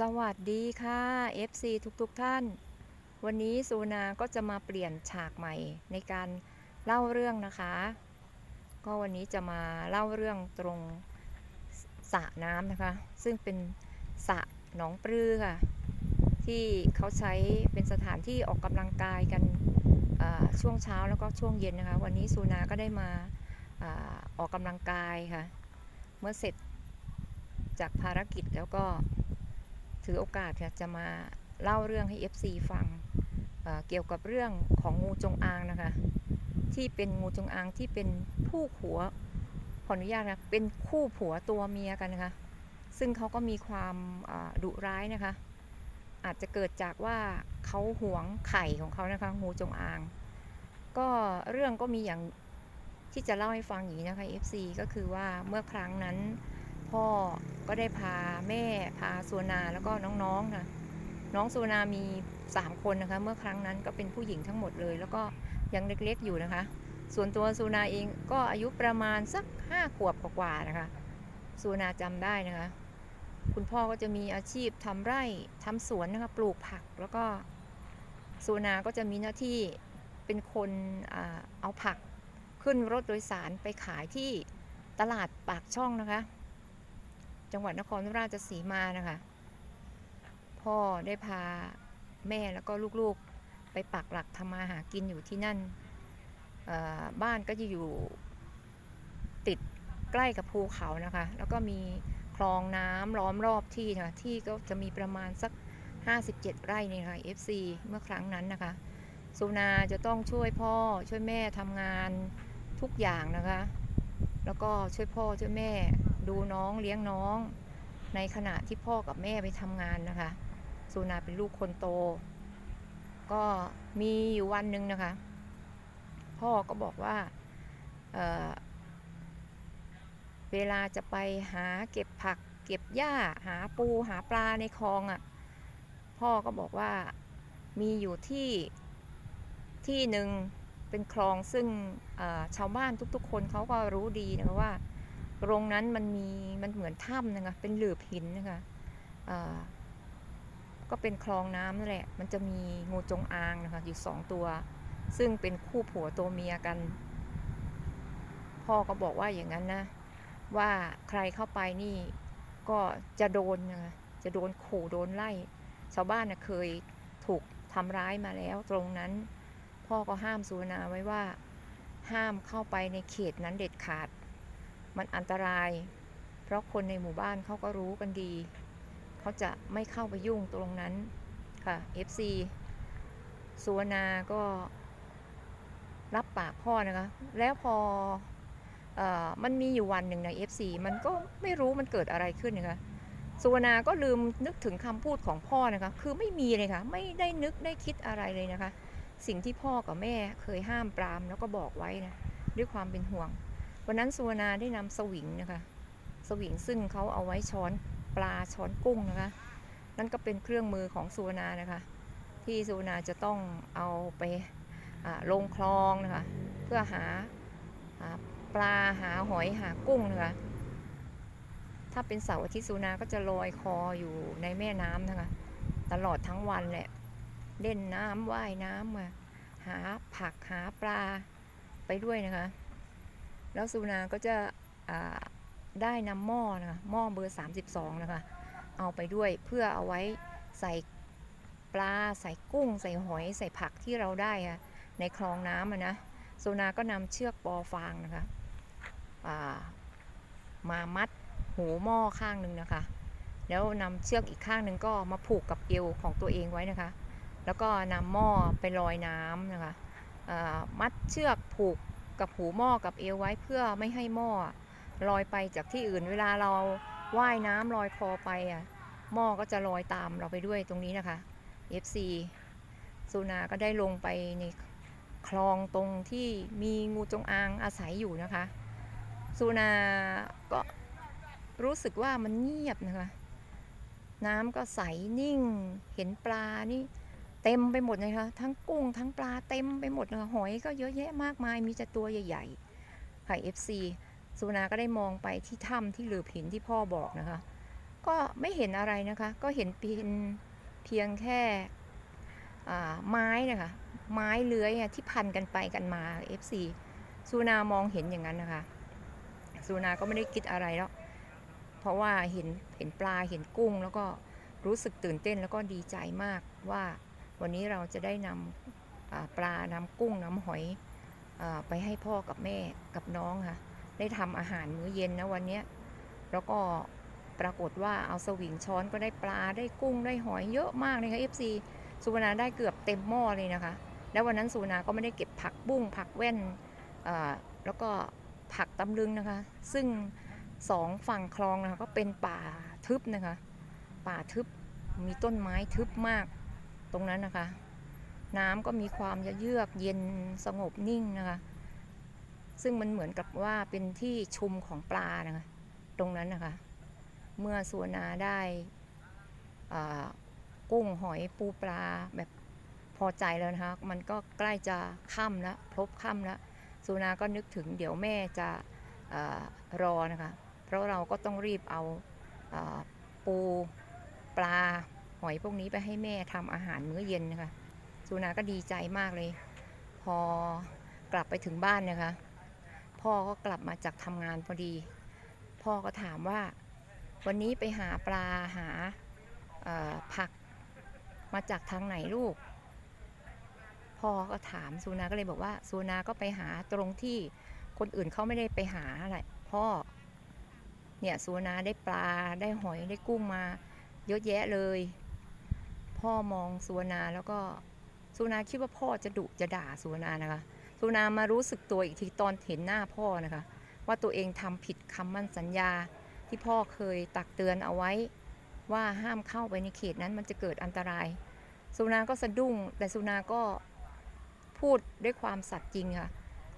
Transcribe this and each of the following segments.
สวัสดีค่ะ FC ทุกๆทท่าน วันนี้ซูนาก็จะมาเปลี่ยนฉากใหม่ในการเล่าเรื่องนะคะ ก็วันนี้จะมาเล่าเรื่องตรงสระน้ำนะคะ ซึ่งเป็นสระหนองปลือค่ะ ที่เขาใช้เป็นสถานที่ออกกำลังกายกันช่วงเช้าแล้วก็ช่วงเย็นนะคะ วันนี้ซูนาก็ได้มาอาออกกำลังกายค่ะ เมื่อเสร็จจากภารกิจแล้วก็ ถือโอกาสค่ะจะมาเล่าเรื่องให้ FC ฟังเเกี่ยวกับเรื่องของงูจงอางนะคะ ที่เป็นงูจงอางที่เป็นผู้ผัวขออนุญาตนะเป็นคู่ผัวตัวเมียกันนะคะ ซึ่งเขาก็มีความดุร้ายนะคะ อาจจะเกิดจากว่าเขาหวงไข่ของเขานะคะงูจงอาง ก็เรื่องก็มีอย่างที่จะเล่าให้ฟังอย่างนี้นะคะ FC ก็คือว่าเมื่อครั้งนั้น พ่อก็ได้พาแม่พาสุนาแล้วก็น้องๆนะน้องสุนามี 3 คนนะคะ เมื่อครั้งนั้นก็เป็นผู้หญิงทั้งหมดเลย แล้วก็ยังเล็กๆอยู่นะคะ ส่วนตัวสุนาเองก็อายุประมาณสัก5ขวบกว่าๆนะคะสุนาจำได้นะคะ คุณพ่อก็จะมีอาชีพทำไร่ทำสวนนะคะปลูกผักแล้วก็สุนาก็จะมีหน้าที่เป็นคนเอาผักขึ้นรถโดยสารไปขายที่ตลาดปากช่องนะคะ จังหวัดนครราชสีมานะคะ พ่อได้พาแม่แล้วก็ลูกๆไปปักหลักทำมาหากินอยู่ที่นั่น บ้านก็จะอยู่ติดใกล้กับภูเขานะคะ แล้วก็มีคลองน้ำล้อมรอบที่นะคะที่ก็จะมีประมาณสัก 57 ไร่นี่ค่ะ FC เมื่อครั้งนั้นนะคะสุนาจะต้องช่วยพ่อช่วยแม่ทำงานทุกอย่างนะคะ แล้วก็ช่วยพ่อช่วยแม่ ดูน้องเลี้ยงน้อง ในขณะที่พ่อกับแม่ไปทำงานนะคะสุนาเป็นลูกคนโต ก็มีอยู่วันหนึ่งนะคะ พ่อก็บอกว่าเเวลาจะไปหาเก็บผัก เก็บหญ้าหาปูหาปลาในคลองอะ่ะ พ่อก็บอกว่ามีอยู่ที่ที่หนึ่งเป็นคลองซึ่งชาวบ้านทุกๆ คนเขาก็รู้ดีนะว่า ตรงนั้นมันมีมันเหมือนถ้ำนะคะเป็นหลืบหินนะคะก็เป็นคลองน้ำนั่นแหละ มันจะมีงูจงอางนะคะอยู่สองตัว ซึ่งเป็นคู่ผัวตัวเมียกัน พ่อก็บอกว่าอย่างนั้นนะ ว่าใครเข้าไปนี่ก็จะโดนนะคะจะโดนขู่โดนไล่ ชาวบ้านนะเคยถูกทำร้ายมาแล้วตรงนั้น พ่อก็ห้ามสุวรรณาไว้ว่าห้ามเข้าไปในเขตนั้นเด็ดขาด มันอันตราย เพราะคนในหมู่บ้านเขาก็รู้กันดี เขาจะไม่เข้าไปยุ่งตรงนั้นค่ะ FC สุวรรณาก็รับปากพ่อนะคะ แล้วพอออมันมีอยู่วันหนึ่งใน FC มันก็ไม่รู้มันเกิดอะไรขึ้นนะคะสุวรรณาก็ลืมนึกถึงคำพูดของพ่อนะคะ คือไม่มีเลยค่ะ ไม่ได้นึกได้คิดอะไรเลยนะคะ สิ่งที่พ่อกับแม่เคยห้ามปรามแล้วก็บอกไว้นะ ด้วยความเป็นห่วง วันนั้นสุวรรณาได้นำสวิงนะคะ สวิงซึ่งเขาเอาไว้ช้อนปลาช้อนกุ้งนะคะ นั่นก็เป็นเครื่องมือของสุวรรณานะคะ ที่สุวรรณาจะต้องเอาไปลงคลองนะคะ เพื่อหาหาปลาหาหอยหากุ้งนะคะ ถ้าเป็นเสาร์อาทิตย์สุวรรณาก็จะลอยคออยู่ในแม่น้ำนะคะ ตลอดทั้งวันแหละ เล่นน้ำว่ายน้ำมาหาผักหาปลาไปด้วยนะคะ แล้วสุนาก็จะได้นำหม้อนะคะหม้อเบอร์ 32 นะคะ เอาไปด้วยเพื่อเอาไว้ใส่ปลาใส่กุ้ง ใส่หอยใส่ผักที่เราได้อะในคลองน้ำะนะสุนาก็นำเชือกปอฟางนะคะามามัดหูหม้อข้างหนึ่งนะคะ แล้วนำเชือกอีกข้างหนึ่งก็มาผูกกับเอวของตัวเองไว้นะคะ แล้วก็นำหม้อไปลอยน้ำนะคะมัดเชือกผูก กับหูหม้อกับเอวไว้เพื่อไม่ให้หม้อลอยไปจากที่อื่น เวลาเราว่ายน้ำลอยคอไปอะหม้อก็จะลอยตามเราไปด้วยตรงนี้นะคะ FC สุนาก็ได้ลงไปในคลองตรงที่มีงูจงอางอาศัยอยู่นะคะสุนาก็รู้สึกว่ามันเงียบนะคะ น้ำก็ใสนิ่ง เห็นปลานี่ เต็มไปหมดเลยค่ะทั้งกุ้งทั้งปลาเต็มไปหมดเลยค่ะหอยก็เยอะแยะมากมายมีแต่ตัวใหญ่ๆค่ะ FC สุนาก็ได้มองไปที่ถ้ำที่หลืบหินที่พ่อบอกนะคะ ก็ไม่เห็นอะไรนะคะ ก็เห็นเป็นเพียงแค่ไม้นะคะ ไม้เลื้อยที่พันกันไปกันมา FC สุนามองเห็นอย่างนั้นนะคะสุนาก็ไม่ได้คิดอะไรแล้ว เพราะว่าเห็นเห็นปลาเห็นกุ้ง แล้วก็รู้สึกตื่นเต้นแล้วก็ดีใจมากว่า วันนี้เราจะได้นำปลาน้ำกุ้งน้ำหอยอไปให้พ่อกับแม่กับน้องค่ะ ได้ทำอาหารมื้อเย็นนะวันนี้แล้วก็ปรากฏว่าเอาสวิงช้อนก็ได้ปลาได้กุ้งได้หอยเยอะมากเลยค่ะ FC สุวรรณาได้เกือบเต็มหม้อเลยนะคะ แล้ววันนั้นสุวรรณาก็ไม่ได้เก็บผักบุ้งผักแว่นแล้วก็ผักตำลึงนะคะ ซึ่งสองฝั่งคลองนะคะก็เป็นป่าทึบนะคะ ป่าทึบมีต้นไม้ทึบมาก ตรงนั้นนะคะ น้ำก็มีความเยือกเย็นสงบนิ่งนะคะ ซึ่งมันเหมือนกับว่าเป็นที่ชุมของปลานะคะ ตรงนั้นนะคะ เมื่อสุวรรณาได้กุ้งหอยปูปลาแบบพอใจแล้วนะคะ มันก็ใกล้จะค่ำแล้วพบค่ำแล้วสุวรรณาก็นึกถึงเดี๋ยวแม่จะอรอนะคะ เพราะเราก็ต้องรีบเอาอาปูปลา อยพวกนี้ไปให้แม่ทำอาหารมื้อเย็นนะคะสุวรรณาก็ดีใจมากเลย พอกลับไปถึงบ้านนะคะ พ่อก็กลับมาจากทำงานพอดี พ่อก็ถามว่า วันนี้ไปหาปลาหาผักมาจากทางไหนลูก พ่อก็ถามซูนาก็เลยบอกว่าซูนาก็ไปหาตรงที่คนอื่นเขาไม่ได้ไปหาอะไรพ่อเนี่ยซูนาได้ปลาได้หอยได้กุ้งมา เยอะแยะเลย พ่อมองสุวนาแล้วก็สุวนาคิดว่าพ่อจะดุจะด่าสุวนานะคะสุวนามารู้สึกตัวอีกทีตอนเห็นหน้าพ่อนะคะ ว่าตัวเองทำผิดคำมั่นสัญญาที่พ่อเคยตักเตือนเอาไว้ ว่าห้ามเข้าไปในเขตนั้นมันจะเกิดอันตราย สุนาก็สะดุ้ง แต่สุนาก็พูดด้วยความสัตย์จริงค่ะ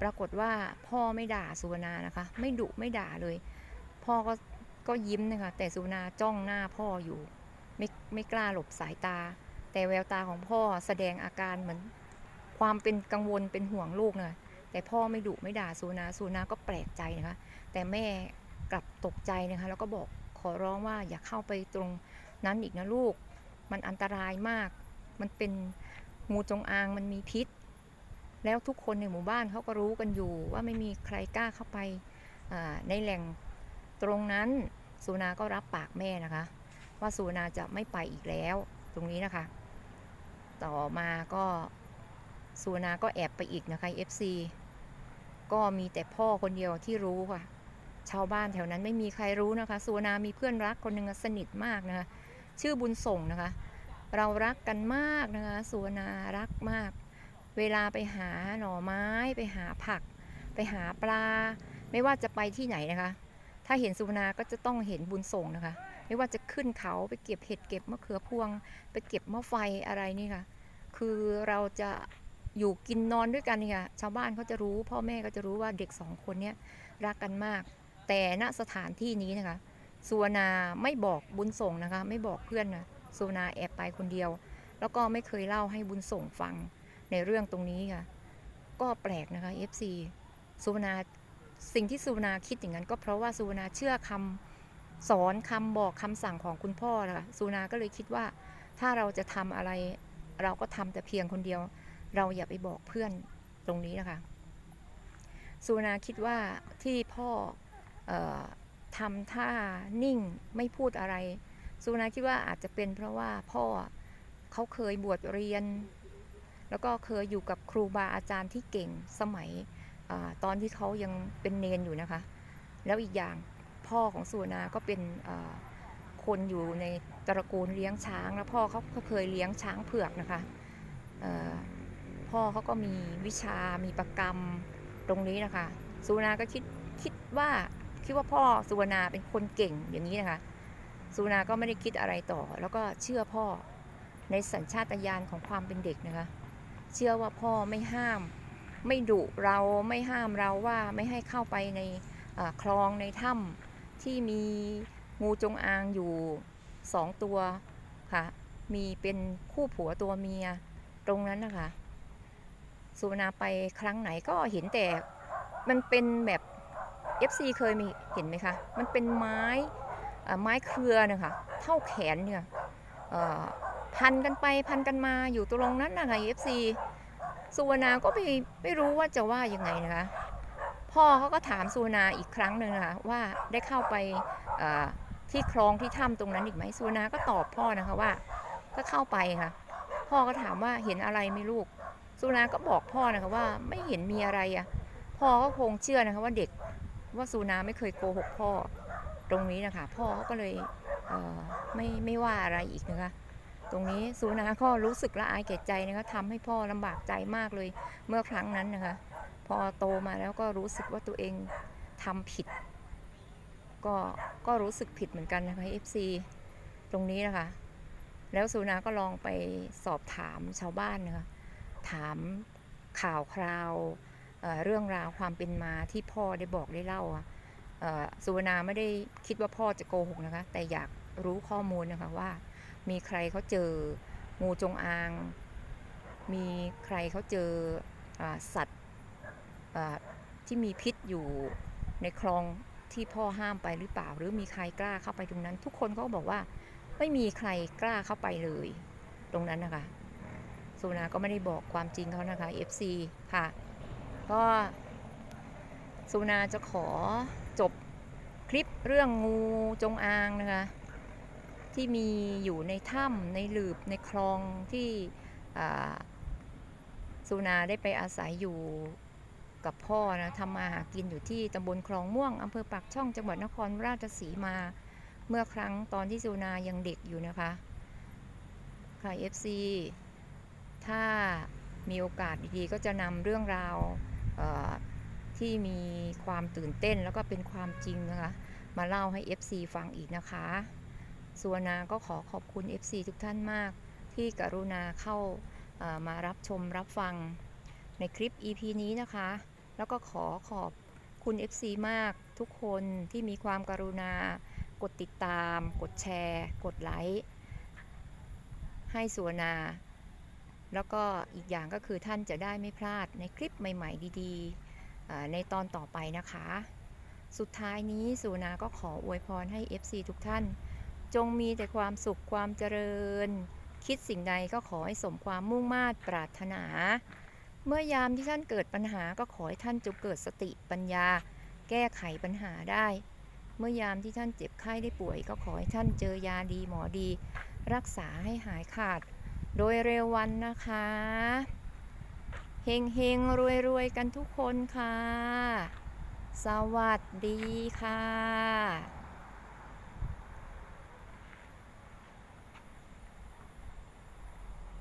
ปรากฏว่าพ่อไม่ด่าสุวนานะคะ ไม่ดุไม่ด่าเลย พ่อก็ก็ยิ้มนะคะแต่สุนาจ้องหน้าพ่ออยู่ ไม่ไม่กล้าหลบสายตา แต่แววตาของพ่อแสดงอาการเหมือนความเป็นกังวลเป็นห่วงลูกนะแต่พ่อไม่ดุไม่ด่าสุนาสุนาก็แปลกใจนะคะ แต่แม่กลับตกใจนะคะ แล้วก็บอกขอร้องว่าอย่าเข้าไปตรงนั้นอีกนะลูก มันอันตรายมาก มันเป็นงูจงอางมันมีพิษ แล้วทุกคนในหมู่บ้านเขาก็รู้กันอยู่ว่าไม่มีใครกล้าเข้าไปในแหล่งตรงนั้นสุนาก็รับปากแม่นะคะ ว่าสุนาจะไม่ไปอีกแล้ว ตรงนี้นะคะ ต่อมาก็สุนาก็แอบไปอีกนะคะ FC ก็มีแต่พ่อคนเดียวที่รู้ค่ะ ชาวบ้านแถวนั้นไม่มีใครรู้นะคะสุนามีเพื่อนรักคนหนึ่งสนิทมากนะคะ ชื่อบุญส่งนะคะ เรารักกันมากนะคะสุนารักมาก เวลาไปหาหน่อไม้ไปหาผัก ไปหาปลา ไม่ว่าจะไปที่ไหนนะคะ ถ้าเห็นสุนาก็จะต้องเห็นบุญส่งนะคะ ไม่ว่าจะขึ้นเขาไปเก็บเห็ดเก็บมะเขือพวง ไปเก็บมะไฟอะไรนี่ค่ะ คือเราจะอยู่กินนอนด้วยกันนี่ค่ะชาวบ้านเขาจะรู้ พ่อแม่ก็จะรู้ว่าเด็กสองคนเนี้ยรักกันมาก แต่ณสถานที่นี้นะคะสุวรรณาไม่บอกบุญส่งนะคะ ไม่บอกเพื่อนนะสุวรรณาแอบไปคนเดียว แล้วก็ไม่เคยเล่าให้บุญส่งฟังในเรื่องตรงนี้ค่ะ ก็แปลกนะคะ FC สุวรรณาสิ่งที่สุวรรณาคิดอย่างนั้นก็เพราะว่าสุวรรณาเชื่อคำ สอนคำบอกคำสั่งของคุณพ่อนะคะสุนาก็เลยคิดว่า ถ้าเราจะทำอะไร เราก็ทำแต่เพียงคนเดียว เราอย่าไปบอกเพื่อนตรงนี้นะคะสุนาคิดว่าที่พ่อออทำท่านิ่งไม่พูดอะไรสุนาคิดว่าอาจจะเป็นเพราะว่าพ่อเขาเคยบวชเรียน แล้วก็เคยอยู่กับครูบาอาจารย์ที่เก่งสมัยอตอนที่เขายังเป็นเนนอยู่นะคะ แล้วอีกอย่าง พ่อของสุวรรณาก็เป็นคนอยู่ในตระกูลเลี้ยงช้าง แล้วพ่อเขาก็เคยเลี้ยงช้างเผือกนะคะพ่อเขาก็มีวิชา มีประกรรมตรงนี้นะคะ สุวรรณาก็คิดคิดว่าคิดว่าพ่อสุวรรณาเป็นคนเก่งอย่างนี้นะคะ สุวรรณาก็ไม่ได้คิดอะไรต่อ แล้วก็เชื่อพ่อในสัญชาตญาณของความเป็นเด็กนะคะ เชื่อว่าพ่อไม่ห้าม ไม่ดุเราไม่ห้ามเราว่าไม่ให้เข้าไปในคลองในถ้ำ ที่มีงูจงอางอยู่สองตัวค่ะ มีเป็นคู่ผัวตัวเมียตรงนั้นนะคะ สุวรรณาไปครั้งไหนก็เห็นแต่มันเป็นแบบ FC เคยมีเห็นไหมคะ มันเป็นไม้ไม้เครือเนี่ยค่ะเท่าแขนเนี่ยพันกันไปพันกันมาอยู่ตรงนั้นนะคะ FC สุวรรณาก็ไม่ไม่รู้ว่าจะว่ายังไงนะคะ พ่อเขาก็ถามสุวรรณาอีกครั้งหนึ่งนะคะว่าได้เข้าไปที่คลองที่ถ้ำตรงนั้นอีกไหมสุวรรณาก็ตอบพ่อนะคะว่า ก็เข้าไปค่ะ พ่อก็ถามว่าเห็นอะไรไหม่ลูกสุวรรณาก็บอกพ่อนะคะว่าไม่เห็นมีอะไรอะพ่อก็คงเชื่อนะคะว่าเด็กว่าสุวรรณาไม่เคยโกหกพ่อตรงนี้นะคะ พ่อเขาก็เลยเไม่ไม่ว่าอะไรอีกนะคะ ตรงนี้สุวรรณาก็รู้สึกละอายแก่ใจนะคะทำให้พ่อลำบากใจมากเลยเมื่อครั้งนั้นนะคะ พอโตมาแล้วก็รู้สึกว่าตัวเองทำผิด ก็ก็รู้สึกผิดเหมือนกันนะคะ FC ตรงนี้นะคะ แล้วสุนาก็ลองไปสอบถามชาวบ้านนะคะถามข่าวคราวเเรื่องราวความเป็นมาที่พ่อได้บอกได้เล่าอะสุวรรณาไม่ได้คิดว่าพ่อจะโกหกนะคะ แต่อยากรู้ข้อมูลนะคะว่า มีใครเขาเจองูจงอาง มีใครเขาเจออสัตว์ ที่มีพิษอยู่ในคลองที่พ่อห้ามไปหรือเปล่า หรือมีใครกล้าเข้าไปตรงนั้น ทุกคนเขาก็บอกว่าไม่มีใครกล้าเข้าไปเลย ตรงนั้นนะคะสุนาก็ไม่ได้บอกความจริงเขานะคะ FC ค่ะ ก็สุนาจะขอจบคลิปเรื่องงูจงอางนะคะ ที่มีอยู่ในถ้ำในหลืบในคลองที่สุนาได้ไปอาศัยอยู่ กับพ่อนะทำมาหากินอยู่ที่ตำบลคลองม่วงอำเภอปากช่องจังหวัดนครราชสีมา เมื่อครั้งตอนที่สุนายังเด็กอยู่นะคะค่ะ FC ถ้ามีโอกาสดีๆ ก็จะนำเรื่องราวที่มีความตื่นเต้นแล้วก็เป็นความจริงนะคะ มาเล่าให้ FC ฟังอีกนะคะส่วนนาก็ขอขอบคุณ FC ทุกท่านมากที่กรุณาเข้ามารับชมรับฟัง ในคลิป EP นี้นะคะ แล้วก็ขอขอบคุณ FC มากทุกคนที่มีความกรุณา กดติดตาม กดแชร์ กดไลค์ให้สุวรรณาแล้วก็อีกอย่างก็คือท่านจะได้ไม่พลาดในคลิปใหม่ๆ ดีๆ ในตอนต่อไปนะคะ สุดท้ายนี้สุวรรณาก็ขออวยพรให้ FC ทุกท่าน จงมีแต่ความสุขความเจริญ คิดสิ่งใดก็ขอให้สมความมุ่งมา่ปรารถนา เมื่อยามที่ท่านเกิดปัญหาก็ขอให้ท่านจงเกิดสติปัญญา แก้ไขปัญหาได้ เมื่อยามที่ท่านเจ็บไข้ได้ป่วย ก็ขอให้ท่านเจอยาดีหมอดี รักษาให้หายขาด โดยเร็ววันนะคะเฮงเฮงรวยรวยกันทุกคนค่ะ สวัสดีค่ะ